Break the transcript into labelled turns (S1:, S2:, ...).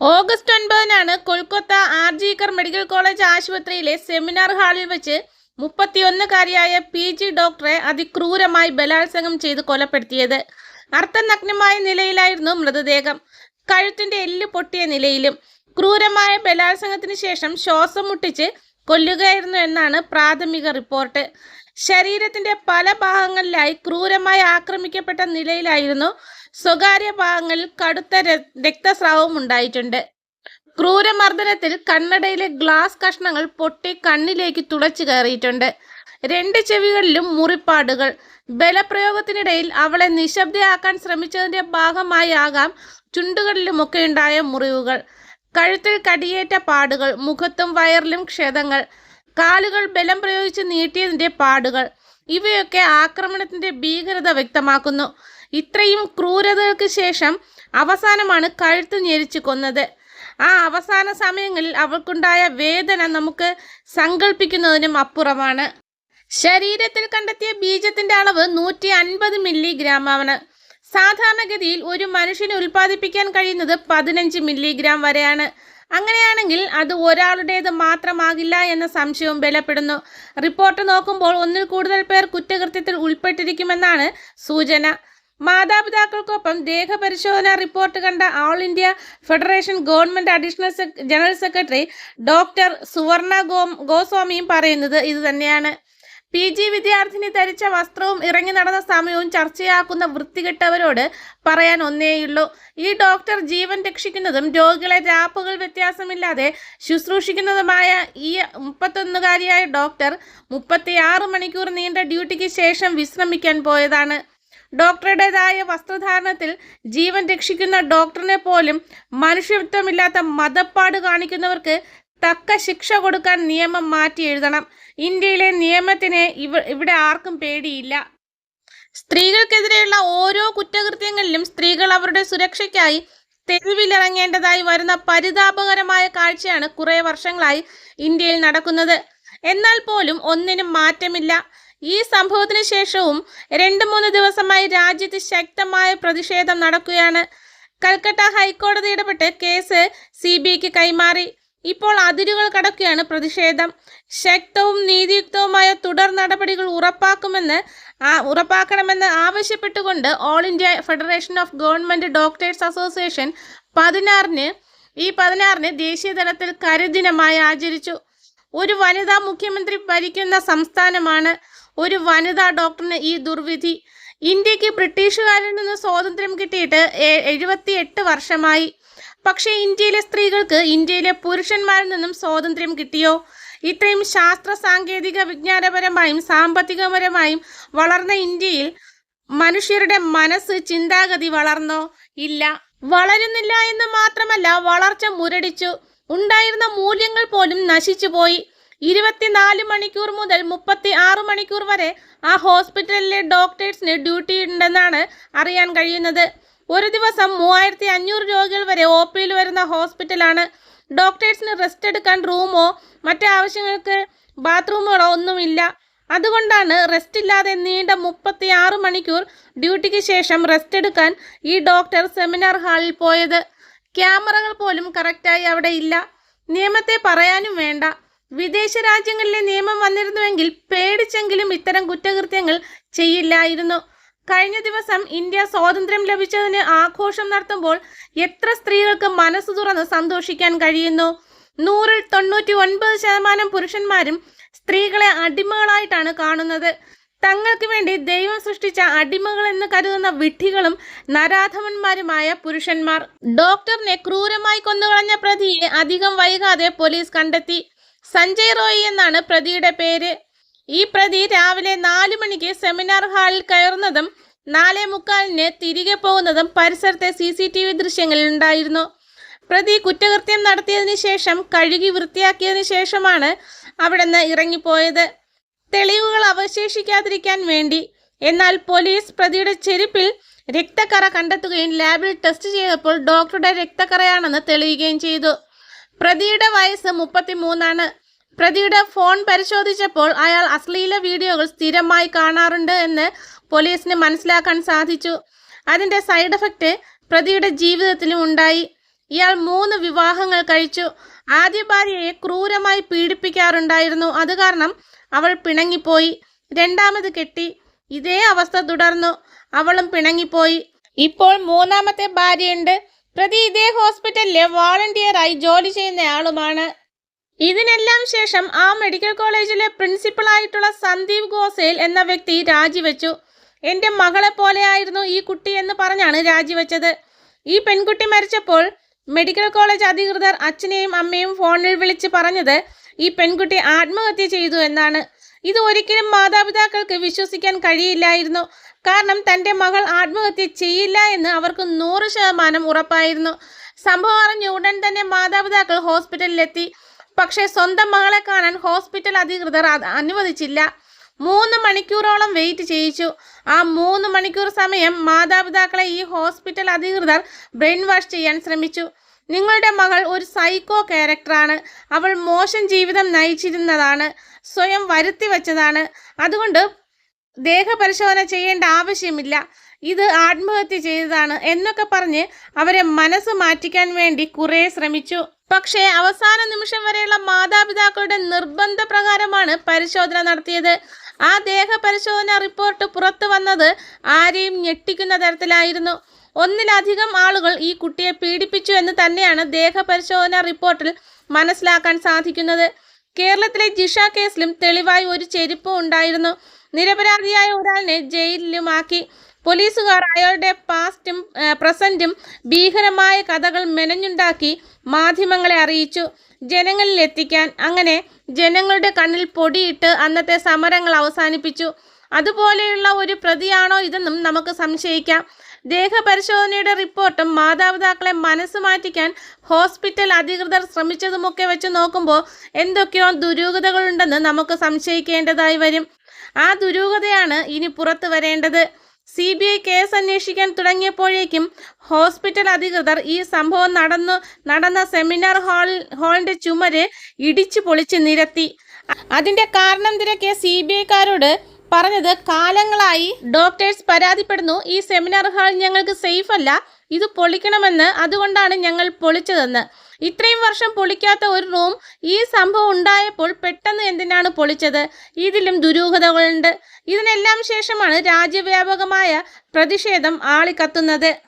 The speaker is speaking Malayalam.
S1: August ഒൻപതിനാണ് Kolkata R G Kar medical college ആശുപത്രിയിലെ സെമിനാർ ഹാളിൽ വെച്ച് മുപ്പത്തിയൊന്നുകാരിയായ പി ജി ഡോക്ടറെ അതിക്രൂരമായി ബലാത്സംഗം ചെയ്ത് കൊലപ്പെടുത്തിയത്. അർത്ഥനഗ്നമായ നിലയിലായിരുന്നു മൃതദേഹം. കഴുത്തിന്റെ എല്ല് പൊട്ടിയ നിലയിലും ക്രൂരമായ ബലാത്സംഗത്തിന് ശേഷം ശ്വാസം മുട്ടിച്ച് കൊല്ലുകയായിരുന്നു എന്നാണ് പ്രാഥമിക റിപ്പോർട്ട്. ശരീരത്തിന്റെ പല ഭാഗങ്ങളിലായി ക്രൂരമായി ആക്രമിക്കപ്പെട്ട നിലയിലായിരുന്നു സ്വകാര്യ ഭാഗങ്ങളിൽ കടുത്ത രക്തസ്രാവം ഉണ്ടായിട്ടുണ്ട്. ക്രൂരമർദ്ദനത്തിൽ കണ്ണടയിലെ ഗ്ലാസ് കഷ്ണങ്ങൾ പൊട്ടി കണ്ണിലേക്ക് തുളച്ചു കയറിയിട്ടുണ്ട്. രണ്ട് ചെവികളിലും മുറിപ്പാടുകൾ. ബലപ്രയോഗത്തിനിടയിൽ അവളെ നിശബ്ദയാക്കാൻ ശ്രമിച്ചതിന്റെ ഭാഗമായി ആകാം ചുണ്ടുകളിലുമൊക്കെ ഉണ്ടായ മുറിവുകൾ. കഴുത്തിൽ കടിയേറ്റ പാടുകൾ മുഖത്തും വയറിലും ക്ഷതങ്ങൾ. കാലുകൾ ബലം പ്രയോഗിച്ച് നീട്ടിയതിന്റെ പാടുകൾ. ഇവയൊക്കെ ആക്രമണത്തിന്റെ ഭീകരത വ്യക്തമാക്കുന്നു. ഇത്രയും ക്രൂരതകൾക്ക് ശേഷം അവസാനമാണ് കഴുത്ത് ഞെരിച്ചു കൊന്നത്. ആ അവസാന സമയങ്ങളിൽ അവൾക്കുണ്ടായ വേദന നമുക്ക് സങ്കല്പിക്കുന്നതിനും അപ്പുറമാണ്. ശരീരത്തിൽ കണ്ടെത്തിയ ബീജത്തിന്റെ അളവ് നൂറ്റി അൻപത് മില്ലിഗ്രാമാണ്. സാധാരണഗതിയിൽ ഒരു മനുഷ്യന് ഉൽപ്പാദിപ്പിക്കാൻ കഴിയുന്നത് പതിനഞ്ച് മില്ലിഗ്രാം വരെയാണ്. അങ്ങനെയാണെങ്കിൽ അത് ഒരാളുടേത് മാത്രമാകില്ല എന്ന സംശയവും ബലപ്പെടുന്നു. റിപ്പോർട്ട് നോക്കുമ്പോൾ ഒന്നിൽ കൂടുതൽ പേർ കുറ്റകൃത്യത്തിൽ ഉൾപ്പെട്ടിരിക്കുമെന്നാണ് സൂചന. മാതാപിതാക്കൾക്കൊപ്പം ദേഹപരിശോധന റിപ്പോർട്ട് കണ്ട all India federation government additional general secretary doctor Suvarna ഗോസ്വാമിയും പറയുന്നത് ഇത് തന്നെയാണ്. പി ജി വിദ്യാർത്ഥിനി ധരിച്ച വസ്ത്രവും ഇറങ്ങി നടന്ന സമയവും ചർച്ചയാക്കുന്ന വൃത്തികെട്ടവരോട് പറയാൻ ഒന്നേയുള്ളൂ. ഈ ഡോക്ടർ ജീവൻ രക്ഷിക്കുന്നതും രോഗികളെ രാപ്പുകൾ വ്യത്യാസമില്ലാതെ ശുശ്രൂഷിക്കുന്നതുമായ ഈ മുപ്പത്തൊന്നുകാരിയായ ഡോക്ടർ മുപ്പത്തിയാറ് മണിക്കൂർ നീണ്ട ഡ്യൂട്ടിക്ക് ശേഷം വിശ്രമിക്കാൻ പോയതാണ്. ഡോക്ടറുടേതായ വസ്ത്രധാരണത്തിൽ ജീവൻ രക്ഷിക്കുന്ന ഡോക്ടറിനെ പോലും മനുഷ്യത്വമില്ലാത്ത മതപ്പാട് കാണിക്കുന്നവർക്ക് തക്ക ശിക്ഷ കൊടുക്കാൻ നിയമം മാറ്റി എഴുതണം. ഇന്ത്യയിലെ നിയമത്തിന് ഇവ ഇവിടെ ആർക്കും പേടിയില്ല. സ്ത്രീകൾക്കെതിരെയുള്ള ഓരോ കുറ്റകൃത്യങ്ങളിലും സ്ത്രീകൾ അവരുടെ സുരക്ഷയ്ക്കായി തെരുവിലിറങ്ങേണ്ടതായി വരുന്ന പരിതാപകരമായ കാഴ്ചയാണ് കുറേ വർഷങ്ങളായി ഇന്ത്യയിൽ നടക്കുന്നത്. എന്നാൽ പോലും ഒന്നിനും മാറ്റമില്ല. ഈ സംഭവത്തിന് ശേഷവും രണ്ട് മൂന്ന് ദിവസമായി രാജ്യത്ത് ശക്തമായ പ്രതിഷേധം നടക്കുകയാണ്. കൽക്കട്ട ഹൈക്കോടതി ഇടപെട്ട് കേസ് സി ബി ഐക്ക് കൈമാറി. ഇപ്പോൾ അതിരുകൾ കടക്കുകയാണ് പ്രതിഷേധം. ശക്തവും നീതിയുക്തവുമായ തുടർ നടപടികൾ ഉറപ്പാക്കുമെന്ന് ഉറപ്പാക്കണമെന്ന് ആവശ്യപ്പെട്ടുകൊണ്ട് all India federation of government doctors association പതിനാറിന് ഈ പതിനാറിന് ദേശീയ തലത്തിൽ കരിദിനമായി ആചരിച്ചു. ഒരു വനിതാ മുഖ്യമന്ത്രി ഭരിക്കുന്ന സംസ്ഥാനമാണ്. ഒരു വനിതാ ഡോക്ടറിന് ഈ ദുർവിധി. ഇന്ത്യയ്ക്ക് ബ്രിട്ടീഷുകാരിൽ നിന്ന് സ്വാതന്ത്ര്യം കിട്ടിയിട്ട് എഴുപത്തി എട്ട് വർഷമായി. പക്ഷേ ഇന്ത്യയിലെ സ്ത്രീകൾക്ക് ഇന്ത്യയിലെ പുരുഷന്മാരിൽ നിന്നും സ്വാതന്ത്ര്യം കിട്ടിയോ? ഇത്രയും ശാസ്ത്ര സാങ്കേതിക വിജ്ഞാനപരമായും സാമ്പത്തികപരമായും വളർന്ന ഇന്ത്യയിൽ മനുഷ്യരുടെ മനസ്സ് ചിന്താഗതി വളർന്നോ? ഇല്ല. വളരുന്നില്ല എന്ന് മാത്രമല്ല വളർച്ച മുരടിച്ചു. ഉണ്ടായിരുന്ന മൂല്യങ്ങൾ പോലും നശിച്ചുപോയി. ഇരുപത്തിനാല് മണിക്കൂർ മുതൽ മുപ്പത്തി ആറ് മണിക്കൂർ വരെ ആ ഹോസ്പിറ്റലിലെ ഡോക്ടേഴ്സിന് ഡ്യൂട്ടി ഉണ്ടെന്നാണ് അറിയാൻ കഴിയുന്നത്. ഒരു ദിവസം മൂവായിരത്തി അഞ്ഞൂറ് രോഗികൾ വരെ ഒ പിയിൽ വരുന്ന ഹോസ്പിറ്റലാണ്. ഡോക്ടേഴ്സിന് റെസ്റ്റ് എടുക്കാൻ റൂമോ മറ്റു ആവശ്യങ്ങൾക്ക് ബാത്റൂമുകളോ ഒന്നുമില്ല. അതുകൊണ്ടാണ് റെസ്റ്റ് ഇല്ലാതെ നീണ്ട മുപ്പത്തി ആറ് മണിക്കൂർ ഡ്യൂട്ടിക്ക് ശേഷം റെസ്റ്റ് എടുക്കാൻ ഈ ഡോക്ടർ സെമിനാർ ഹാളിൽ പോയത്. ക്യാമറകൾ പോലും കറക്റ്റായി അവിടെ ഇല്ല. നിയമത്തെ പറയാനും വേണ്ട. വിദേശ രാജ്യങ്ങളിലെ നിയമം വന്നിരുന്നുവെങ്കിൽ പേടിച്ചെങ്കിലും ഇത്തരം കുറ്റകൃത്യങ്ങൾ ചെയ്യില്ലായിരുന്നു. കഴിഞ്ഞ ദിവസം ഇന്ത്യ സ്വാതന്ത്ര്യം ലഭിച്ചതിന് ആഘോഷം നടത്തുമ്പോൾ എത്ര സ്ത്രീകൾക്ക് മനസ്സ് തുറന്ന് സന്തോഷിക്കാൻ കഴിയുന്നു? നൂറിൽ തൊണ്ണൂറ്റി ഒൻപത് ശതമാനം പുരുഷന്മാരും സ്ത്രീകളെ അടിമകളായിട്ടാണ് കാണുന്നത്. തങ്ങൾക്ക് വേണ്ടി ദൈവം സൃഷ്ടിച്ച അടിമകൾ എന്ന് കരുതുന്ന വിഡ്ഢികളും നരാധമന്മാരുമായ പുരുഷന്മാർ. ഡോക്ടറിനെ ക്രൂരമായി കൊന്നുകളഞ്ഞ പ്രതിയെ അധികം വൈകാതെ പോലീസ് കണ്ടെത്തി. സഞ്ജയ് റോയി എന്നാണ് പ്രതിയുടെ പേര്. ഈ പ്രതി രാവിലെ നാല് മണിക്ക് സെമിനാർ ഹാളിൽ കയറുന്നതും നാലേ മുക്കാലിന് തിരികെ പോകുന്നതും പരിസരത്തെ സി സി ടി വി ദൃശ്യങ്ങളിൽ ഉണ്ടായിരുന്നു. പ്രതി കുറ്റകൃത്യം നടത്തിയതിനു ശേഷം കഴുകി വൃത്തിയാക്കിയതിനു ശേഷമാണ് അവിടെ നിന്ന് ഇറങ്ങിപ്പോയത്. തെളിവുകൾ അവശേഷിക്കാതിരിക്കാൻ വേണ്ടി. എന്നാൽ പോലീസ് പ്രതിയുടെ ചെരുപ്പിൽ രക്തക്കറ കണ്ടെത്തുകയും ലാബിൽ ടെസ്റ്റ് ചെയ്തപ്പോൾ ഡോക്ടറുടെ രക്തക്കറയാണെന്ന് തെളിയുകയും ചെയ്തു. പ്രതിയുടെ വയസ്സ് മുപ്പത്തിമൂന്നാണ്. പ്രതിയുടെ ഫോൺ പരിശോധിച്ചപ്പോൾ അയാൾ അശ്ലീല വീഡിയോകൾ സ്ഥിരമായി കാണാറുണ്ട് എന്ന് പോലീസിന് മനസ്സിലാക്കാൻ സാധിച്ചു. അതിന്റെ സൈഡ് എഫക്റ്റ് പ്രതിയുടെ ജീവിതത്തിലും ഉണ്ടായി. ഇയാൾ മൂന്ന് വിവാഹങ്ങൾ കഴിച്ചു. ആദ്യ ഭാര്യയെ ക്രൂരമായി പീഡിപ്പിക്കാറുണ്ടായിരുന്നു. അത് കാരണം അവൾ പിണങ്ങിപ്പോയി. രണ്ടാമത് കെട്ടി. ഇതേ അവസ്ഥ തുടർന്നു. അവളും പിണങ്ങിപ്പോയി. ഇപ്പോൾ മൂന്നാമത്തെ ഭാര്യയുണ്ട്. പ്രതി ഇതേ ഹോസ്പിറ്റലിലെ വോളണ്ടിയറായി ജോലി ചെയ്യുന്നയാളുമാണ് ഇതിനെല്ലാം ശേഷം ആ മെഡിക്കൽ കോളേജിലെ പ്രിൻസിപ്പളായിട്ടുള്ള സന്ദീപ് ഗോസേൽ എന്ന വ്യക്തി രാജിവെച്ചു. എന്റെ മകളെ പോലെയായിരുന്നു ഈ കുട്ടി എന്ന് പറഞ്ഞാണ് രാജിവെച്ചത്. ഈ പെൺകുട്ടി മരിച്ചപ്പോൾ മെഡിക്കൽ കോളേജ് അധികൃതർ അച്ഛനെയും അമ്മയും ഫോണിൽ വിളിച്ച് പറഞ്ഞത് ഈ പെൺകുട്ടി ആത്മഹത്യ ചെയ്തു എന്നാണ്. ഇത് ഒരിക്കലും മാതാപിതാക്കൾക്ക് വിശ്വസിക്കാൻ കഴിയില്ലായിരുന്നു. കാരണം തന്റെ മകൾ ആത്മഹത്യ ചെയ്യില്ല എന്ന് അവർക്ക് നൂറ് ശതമാനം ഉറപ്പായിരുന്നു. സംഭവം അറിഞ്ഞ ഉടൻ തന്നെ മാതാപിതാക്കൾ ഹോസ്പിറ്റലിലെത്തി. പക്ഷേ സ്വന്തം മകളെ കാണാൻ ഹോസ്പിറ്റൽ അധികൃതർ അനുവദിച്ചില്ല. മൂന്ന് മണിക്കൂറോളം വെയിറ്റ് ചെയ്യിച്ചു. ആ മൂന്ന് മണിക്കൂർ സമയം മാതാപിതാക്കളെ ഈ ഹോസ്പിറ്റൽ അധികൃതർ ബ്രെയിൻ വാഷ് ചെയ്യാൻ ശ്രമിച്ചു. നിങ്ങളുടെ മകൾ ഒരു സൈക്കോ ക്യാരക്ടറാണ്. അവൾ മോശം ജീവിതം നയിച്ചിരുന്നതാണ്. സ്വയം വരുത്തി വെച്ചതാണ്. അതുകൊണ്ട് ദേഹപരിശോധന ചെയ്യേണ്ട ആവശ്യമില്ല. ഇത് ആത്മഹത്യ ചെയ്തതാണ് എന്നൊക്കെ പറഞ്ഞ് അവരെ മനസ്സ് മാറ്റിക്കാൻ വേണ്ടി കുറേ ശ്രമിച്ചു. പക്ഷേ അവസാന നിമിഷം വരെയുള്ള മാതാപിതാക്കളുടെ നിർബന്ധ പ്രകാരമാണ് പരിശോധന നടത്തിയത്. ആ ദേഹ പരിശോധന റിപ്പോർട്ട് പുറത്തു വന്നത് ആരെയും ഞെട്ടിക്കുന്ന തരത്തിലായിരുന്നു. ഒന്നിലധികം ആളുകൾ ഈ കുട്ടിയെ പീഡിപ്പിച്ചു എന്ന് തന്നെയാണ് ദേഹ പരിശോധന റിപ്പോർട്ടിൽ മനസ്സിലാക്കാൻ സാധിക്കുന്നത്. കേരളത്തിലെ ജിഷ കേസിലും തെളിവായി ഒരു ചെരുപ്പ് ഉണ്ടായിരുന്നു. നിരപരാധിയായ ഒരാളിനെ ജയിലിലുമാക്കി. പോലീസുകാർ അയാളുടെ പാസ്റ്റും പ്രസന്റും ഭീകരമായ കഥകൾ മെനഞ്ഞുണ്ടാക്കി മാധ്യമങ്ങളെ അറിയിച്ചു. ജനങ്ങളിൽ എത്തിക്കാൻ അങ്ങനെ ജനങ്ങളുടെ കണ്ണിൽ പൊടിയിട്ട് അന്നത്തെ സമരങ്ങൾ അവസാനിപ്പിച്ചു. അതുപോലെയുള്ള ഒരു പ്രതിയാണോ ഇതെന്നും നമുക്ക് സംശയിക്കാം. ദേഹപരിശോധനയുടെ റിപ്പോർട്ടും മാതാപിതാക്കളെ മനസ്സ് മാറ്റിക്കാൻ ഹോസ്പിറ്റൽ അധികൃതർ ശ്രമിച്ചതുമൊക്കെ വെച്ച് നോക്കുമ്പോൾ എന്തൊക്കെയോ ദുരൂഹതകളുണ്ടെന്ന് നമുക്ക് സംശയിക്കേണ്ടതായി വരും. ആ ദുരൂഹതയാണ് ഇനി പുറത്തു വരേണ്ടത്. സി ബി ഐ കേസ് അന്വേഷിക്കാൻ തുടങ്ങിയപ്പോഴേക്കും ഹോസ്പിറ്റൽ അധികൃതർ ഈ സംഭവം നടന്നു നടന്ന സെമിനാർ ഹാൾ ഹാളിന്റെ ചുമര് ഇടിച്ചു പൊളിച്ച് നിരത്തി. അതിന്റെ കാരണം തിരക്കിയ സി ബി ഐക്കാരോട് പറഞ്ഞത് കാലങ്ങളായി ഡോക്ടേഴ്സ് പരാതിപ്പെടുന്നു ഈ സെമിനാർ ഹാൾ ഞങ്ങൾക്ക് സേഫ് അല്ല ഇത് പൊളിക്കണമെന്ന് അതുകൊണ്ടാണ് ഞങ്ങൾ പൊളിച്ചതെന്ന്. ഇത്രയും വർഷം പൊളിക്കാത്ത ഒരു റൂം ഈ സംഭവം ഉണ്ടായപ്പോൾ പെട്ടെന്ന് എന്തിനാണ് പൊളിച്ചത്? ഇതിലും ദുരൂഹതകളുണ്ട്. ഇതിനെല്ലാം ശേഷമാണ് രാജ്യവ്യാപകമായ പ്രതിഷേധം ആളിക്കത്തുന്നത്.